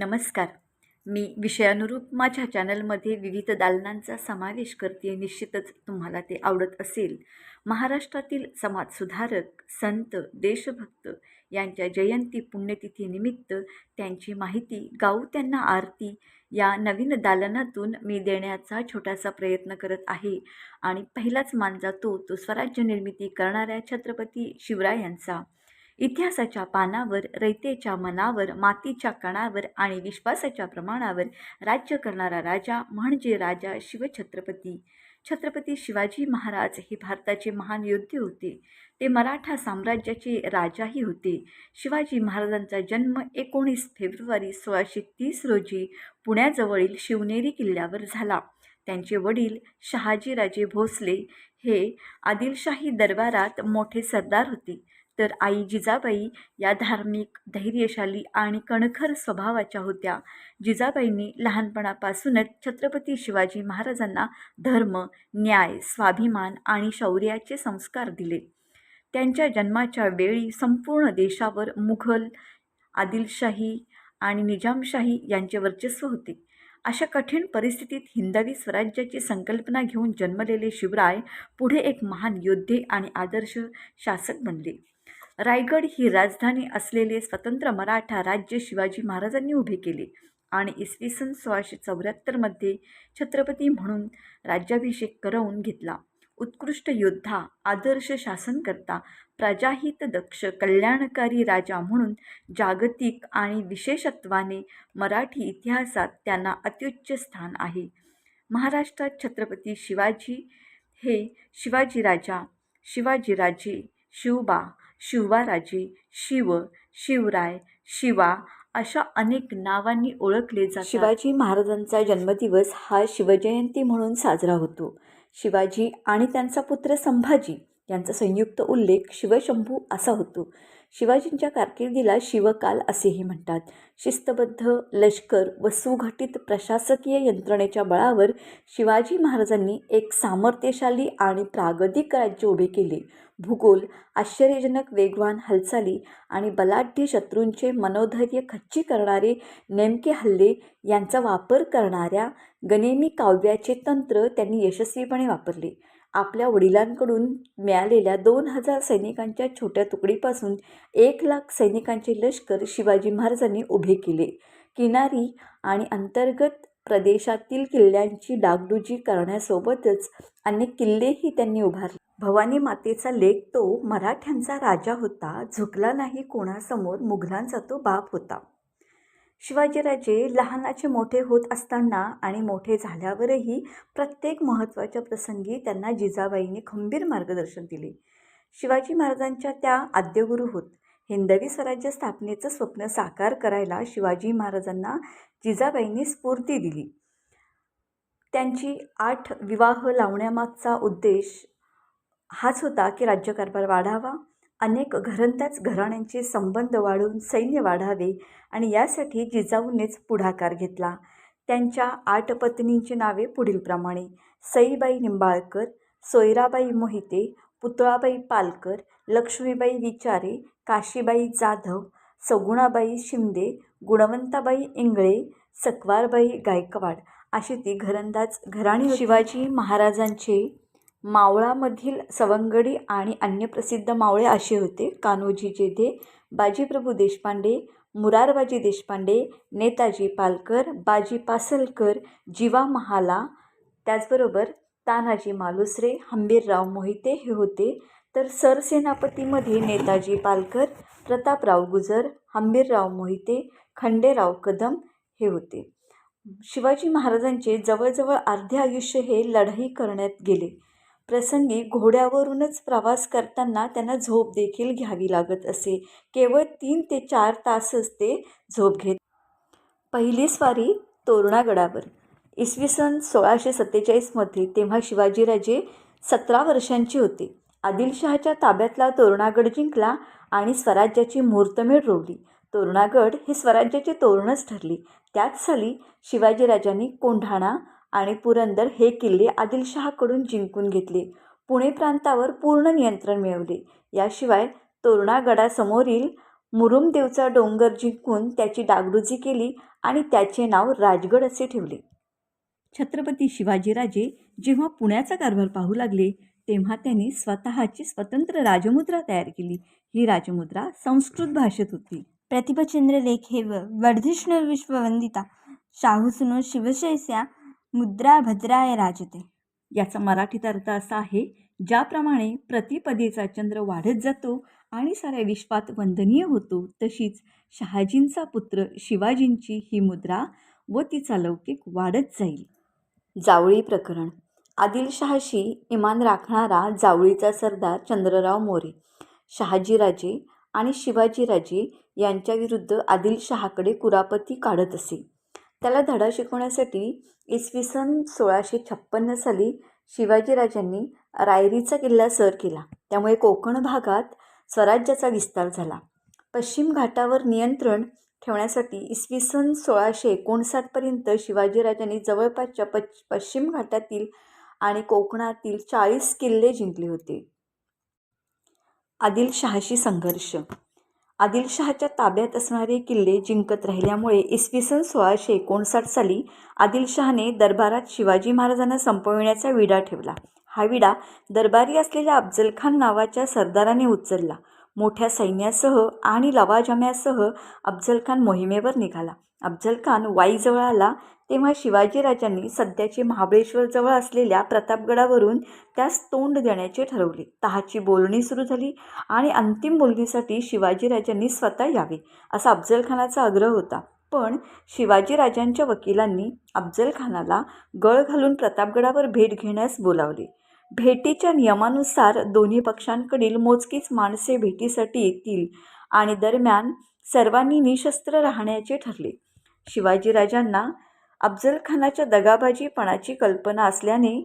नमस्कार. मी विषयानुरूप माझ्या चॅनलमध्ये विविध दालनांचा समावेश करते. निश्चितच तुम्हाला ते आवडत असेल. महाराष्ट्रातील समाजसुधारक संत देशभक्त यांच्या जयंती पुण्यतिथीनिमित्त त्यांची माहिती गाऊ त्यांना आरती या नवीन दालनातून मी देण्याचा छोटासा प्रयत्न करत आहे. आणि पहिलाच मान जातो तो स्वराज्य निर्मिती करणाऱ्या छत्रपती शिवरायांचा. इतिहासाच्या पानावर रयतेच्या मनावर मातीच्या कणावर आणि विश्वासाच्या प्रमाणावर राज्य करणारा राजा म्हणजे राजा शिवछत्रपती. छत्रपती शिवाजी महाराज हे भारताचे महान योद्धे होते. ते मराठा साम्राज्याचे राजाही होते. शिवाजी महाराजांचा जन्म एकोणीस फेब्रुवारी सोळाशे तीस रोजी पुण्याजवळील शिवनेरी किल्ल्यावर झाला. त्यांचे वडील शहाजीराजे भोसले हे आदिलशाही दरबारात मोठे सरदार होते. तर आई जिजाबाई या धार्मिक धैर्यशाली आणि कणखर स्वभावाच्या होत्या. जिजाबाईंनी लहानपणापासूनच छत्रपती शिवाजी महाराजांना धर्म न्याय स्वाभिमान आणि शौर्याचे संस्कार दिले. त्यांच्या जन्माच्या वेळी संपूर्ण देशावर मुघल आदिलशाही आणि निजामशाही यांचे वर्चस्व होते. अशा कठीण परिस्थितीत हिंदवी स्वराज्याची संकल्पना घेऊन जन्मलेले शिवराय पुढे एक महान योद्धे आणि आदर्श शासक बनले. रायगड ही राजधानी असलेले स्वतंत्र मराठा राज्य शिवाजी महाराजांनी उभे केले. आणि इसवी सन सोळाशे चौऱ्याहत्तरमध्ये छत्रपती म्हणून राज्याभिषेक करवून घेतला. उत्कृष्ट योद्धा आदर्श शासनकर्ता प्रजाहित दक्ष कल्याणकारी राजा म्हणून जागतिक आणि विशेषत्वाने मराठी इतिहासात त्यांना अत्युच्च स्थान आहे. महाराष्ट्रात छत्रपती शिवाजी हे शिवाजीराजा शिवाजीराजे शिवबा शिवबाराजे शिव शिवराय शिवा अशा अनेक नावांनी ओळखले जात शिवाजी महाराजांचा जन्मदिवस हा शिवजयंती म्हणून साजरा होतो. शिवाजी आणि त्यांचा पुत्र संभाजी यांचा संयुक्त उल्लेख शिवशंभू असा होतो. शिवाजींच्या कारकिर्दीला शिवकाल असेही म्हणतात. शिस्तबद्ध लष्कर व सुघटित प्रशासकीय यंत्रणेच्या बळावर शिवाजी महाराजांनी एक सामर्थ्यशाली आणि प्रागतिक राज्य उभे केले. भूगोल आश्चर्यजनक वेगवान हालचाली आणि बलाढ्य शत्रूंचे मनोधैर्य खच्ची करणारे नेमके हल्ले यांचा वापर करणाऱ्या गनेमी काव्याचे तंत्र त्यांनी यशस्वीपणे वापरले. आपल्या वडिलांकडून मिळालेल्या दोन हजार सैनिकांच्या छोट्या तुकडीपासून एक लाख सैनिकांचे लष्कर शिवाजी महाराजांनी उभे केले. किनारी आणि अंतर्गत प्रदेशातील किल्ल्यांची डागडुजी करण्यासोबतच अनेक किल्लेही त्यांनी उभारले. भवानी मातेचा लेख तो मराठ्यांचा राजा होता झुकला नाही कोणासमोर मुघलांचा तो बाप होता. शिवाजीराजे लहानाचे मोठे होत असताना आणि मोठे झाल्यावरही प्रत्येक महत्त्वाच्या प्रसंगी त्यांना जिजाबाईंनी खंबीर मार्गदर्शन दिले. शिवाजी महाराजांच्या त्या आद्यगुरू होत. हिंदवी स्वराज्य स्थापनेचं स्वप्न साकार करायला शिवाजी महाराजांना जिजाबाईंनी स्फूर्ती दिली. त्यांची आठ विवाह लावण्यामागचा उद्देश हाच होता की राज्यकारभार वाढावा अनेक घरंदाज घराण्यांचे संबंध वाढवून सैन्य वाढावे आणि यासाठी जिजाऊनेच पुढाकार घेतला. त्यांच्या आठ पत्नींची नावे पुढीलप्रमाणे सईबाई निंबाळकर सोयराबाई मोहिते पुतळाबाई पालकर लक्ष्मीबाई विचारे काशीबाई जाधव सगुणाबाई शिंदे गुणवंताबाई इंगळे सकवारबाई गायकवाड अशी ती घरंदाज घराणी शिवाजी महाराजांचे मावळामधील सवंगडी आणि अन्य प्रसिद्ध मावळे असे होते. कान्होजी जेधे बाजीप्रभू देशपांडे मुरारबाजी देशपांडे नेताजी पालकर बाजी पासलकर जीवा महाला त्याचबरोबर तानाजी मालुसरे हंबीरराव मोहिते हे होते. तर सरसेनापतीमध्ये नेताजी पालकर प्रतापराव गुजर हंबीरराव मोहिते खंडेराव कदम हे होते. शिवाजी महाराजांचे जवळजवळ अर्धे आयुष्य हे लढाई करण्यात गेले. प्रसंगी घोड्यावरूनच प्रवास करताना त्यांना झोप देखील घ्यावी लागत असे. केवळ तीन ते चार तासच ते झोप घेत. पहिली स्वारी तोरणागडावर. इसवी सन सोळाशे सत्तेचाळीसमध्ये तेव्हा शिवाजीराजे सतरा वर्षांचे होते. आदिलशहाच्या ताब्यातला तोरणागड जिंकला आणि स्वराज्याची मुहूर्तमेढ रोवली. तोरणागड हे स्वराज्याचे तोरणच ठरले. त्याच साली शिवाजीराजांनी कोंढाणा आणि पुरंदर हे किल्ले आदिलशहाकडून जिंकून घेतले. पुणे प्रांतावर पूर्ण नियंत्रण मिळवले. याशिवाय तोरणागडासमोरील मुरुमदेवचा डोंगर जिंकून त्याची डागडुजी केली आणि त्याचे नाव राजगड असे ठेवले. छत्रपती शिवाजीराजे जेव्हा पुण्याचा कारभार पाहू लागले तेव्हा त्यांनी स्वतःची स्वतंत्र राजमुद्रा तयार केली. ही राजमुद्रा संस्कृत भाषेत होती. प्रतिभाचंद्र लेख हे वर्धिष्णु विश्ववंदिता शाहूसुनो शिवशैस्या मुद्रा भद्राय राजते. याचा मराठीत अर्थ असा आहे ज्याप्रमाणे प्रतिपदेचा चंद्र वाढत जातो आणि साऱ्या विश्वात वंदनीय होतो तशीच शहाजींचा पुत्र शिवाजींची ही मुद्रा व तिचा लौकिक वाढत जाईल. जावळी प्रकरण. आदिलशहाशी इमान राखणारा जावळीचा सरदार चंद्रराव मोरे शहाजीराजे आणि शिवाजीराजे यांच्याविरुद्ध आदिलशहाकडे कुरापती काढत असे. त्याला धडा शिकवण्यासाठी इसवी सन सोळाशे छप्पन्न साली शिवाजीराजांनी रायरीचा किल्ला सर केला. त्यामुळे कोकण भागात स्वराज्याचा विस्तार झाला. पश्चिम घाटावर नियंत्रण ठेवण्यासाठी इसवी सन सोळाशे एकोणसाठपर्यंत शिवाजीराजांनी जवळपासच्या पश्च पश्चिम घाटातील आणि कोकणातील चाळीस किल्ले जिंकले होते. आदिलशहाशी संघर्ष आदिलशहाच्या ताब्यात असणारे किल्ले जिंकत राहिल्यामुळे इसवी सन सोळाशे एकोणसाठ साली आदिलशहाने दरबारात शिवाजी महाराजांना संपविण्याचा विडा ठेवला. हा विडा दरबारी असलेल्या अफजलखान नावाच्या सरदाराने उचलला. मोठ्या सैन्यासह आणि लवाजम्यासह अफजलखान मोहिमेवर निघाला. अफजलखान वाईजवळ आला. तेव्हा शिवाजीराजांनी सध्याचे महाबळेश्वरजवळ असलेल्या प्रतापगडावरून त्यास तोंड देण्याचे ठरवले. तहाची बोलणी सुरू झाली आणि अंतिम बोलणीसाठी शिवाजीराजांनी स्वतः यावे असा अफजलखानाचा आग्रह होता. पण शिवाजीराजांच्या वकिलांनी अफजलखानाला गळ घालून प्रतापगडावर भेट घेण्यास बोलावले. भेटीच्या नियमानुसार दोन्ही पक्षांकडील मोजकीच माणसे भेटीसाठी येतील आणि दरम्यान सर्वांनी निशस्त्र राहण्याचे ठरले. शिवाजीराजांना अफजलखानाच्या दगाबाजीपणाची कल्पना असल्याने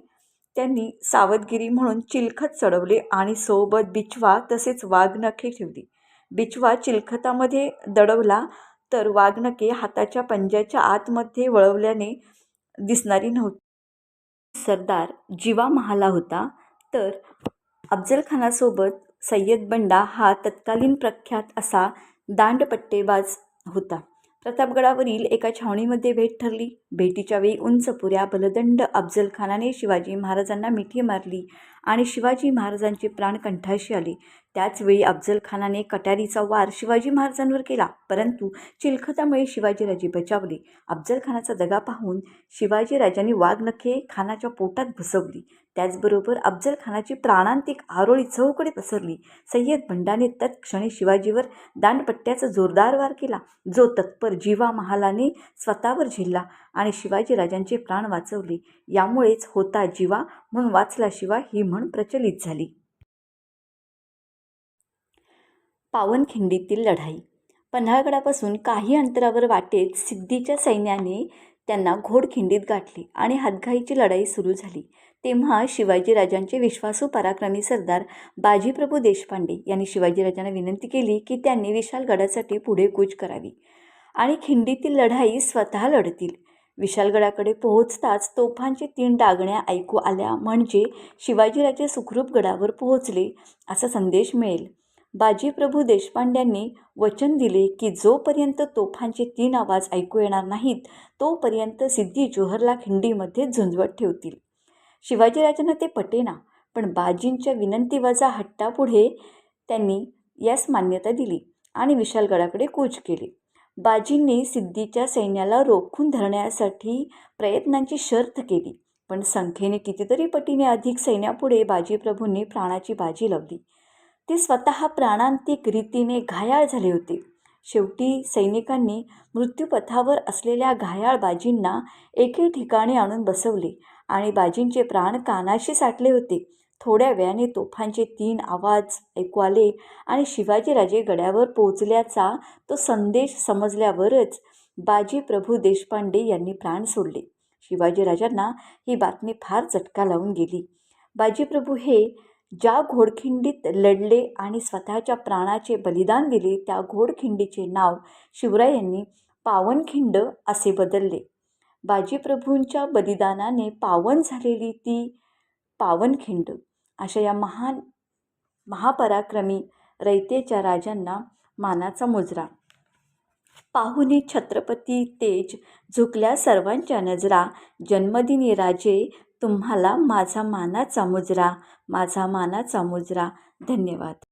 त्यांनी सावधगिरी म्हणून चिलखत चढवले आणि सोबत बिचवा तसेच वाघनखे ठेवली. बिचवा चिलखतामध्ये दडवला तर वाघनखे हाताच्या पंजाच्या आतमध्ये वळवल्याने दिसणारी नव्हती. सरदार जिवा महाला होता तर अफजलखानासोबत सय्यद बंडा हा तत्कालीन प्रख्यात असा दांडपट्टेबाज होता. प्रतापगडावरील एका छावणीमध्ये भेट ठरली. भेटीच्या वेळी उंच पुऱ्या बलदंड अफजलखानाने शिवाजी महाराजांना मिठी मारली आणि शिवाजी महाराजांचे प्राण कंठाशी आले. त्याचवेळी अफजलखानाने कट्यारीचा वार शिवाजी महाराजांवर केला परंतु चिलखतामुळे शिवाजीराजे बचावले. अफजलखानाचा दगा पाहून शिवाजीराजांनी वाघनखे खानाच्या पोटात घुसवली. त्याचबरोबर अफजलखानाची प्राणांतिक आरोळी चौकडे पसरली. सय्यद भंडाने तत्क्षणी शिवाजीवर दांडपट्ट्याचा जोरदार वार केला. जो तत्पर जीवा महालाने स्वतःवर झेलला आणि शिवाजीराजांचे प्राण वाचवले. यामुळेच होता जीवा म्हणून वाचला शिवा ही म्हण प्रचलित झाली. पावनखिंडीतील लढाई. पन्हाळगडापासून काही अंतरावर वाटेत सिद्धीच्या सैन्याने त्यांना घोडखिंडीत गाठले आणि हातघाईची लढाई सुरू झाली. तेव्हा शिवाजीराजांचे विश्वासू पराक्रमी सरदार बाजीप्रभू देशपांडे यांनी शिवाजीराजांना विनंती केली की त्यांनी विशालगडासाठी पुढे कूच करावी. आणि खिंडीतील लढाई स्वतः लढतील. विशालगडाकडे पोहोचताच तोफांची तीन डागण्या ऐकू आल्या म्हणजे शिवाजीराजे सुखरूप गडावर पोहोचले असा संदेश मिळेल. बाजीप्रभू देशपांड्यांनी वचन दिले की जोपर्यंत तोफांचे तीन आवाज ऐकू येणार नाहीत तोपर्यंत सिद्धी जोहरला खिंडीमध्ये झुंजवत ठेवतील. शिवाजीराजांना ते पटेना पण बाजींच्या विनंतीवजा हट्टापुढे त्यांनी यास मान्यता दिली आणि विशालगडाकडे कूच केले. बाजींनी सिद्धीच्या सैन्याला रोखून धरण्यासाठी प्रयत्नांची शर्त केली पण संख्येने कितीतरी पटीने अधिक सैन्यापुढे बाजीप्रभूंनी प्राणाची बाजी लावली. ते स्वतः प्राणांतिक रीतीने घायाळ झाले होते. शेवटी सैनिकांनी मृत्यूपथावर असलेल्या घायाळ बाजींना एके ठिकाणी आणून बसवले आणि बाजींचे प्राण कानाशी साठले होते. थोड्या वेळाने तोफांचे तीन आवाज ऐकू आले आणि शिवाजीराजे गड्यावर पोचल्याचा तो संदेश समजल्यावरच बाजी प्रभू देशपांडे यांनी प्राण सोडले. शिवाजीराजांना ही बातमी फार चटका लावून गेली. बाजीप्रभू हे ज्या घोडखिंडीत लढले आणि स्वतःच्या प्राणाचे बलिदान दिले त्या घोडखिंडीचे नाव शिवरायांनी पावनखिंड असे बदलले. बाजीप्रभूंच्या बलिदानाने पावन झालेली ती पावनखिंड. अशा या महान महापराक्रमी रयतेच्या राजांना मानाचा मुजरा. पाहुणे छत्रपती तेज झुकल्या सर्वांच्या नजरा जन्मदिनी राजे तुम्हाला माझा मानाचा मुजरा माझा मानाचा मुजरा. धन्यवाद.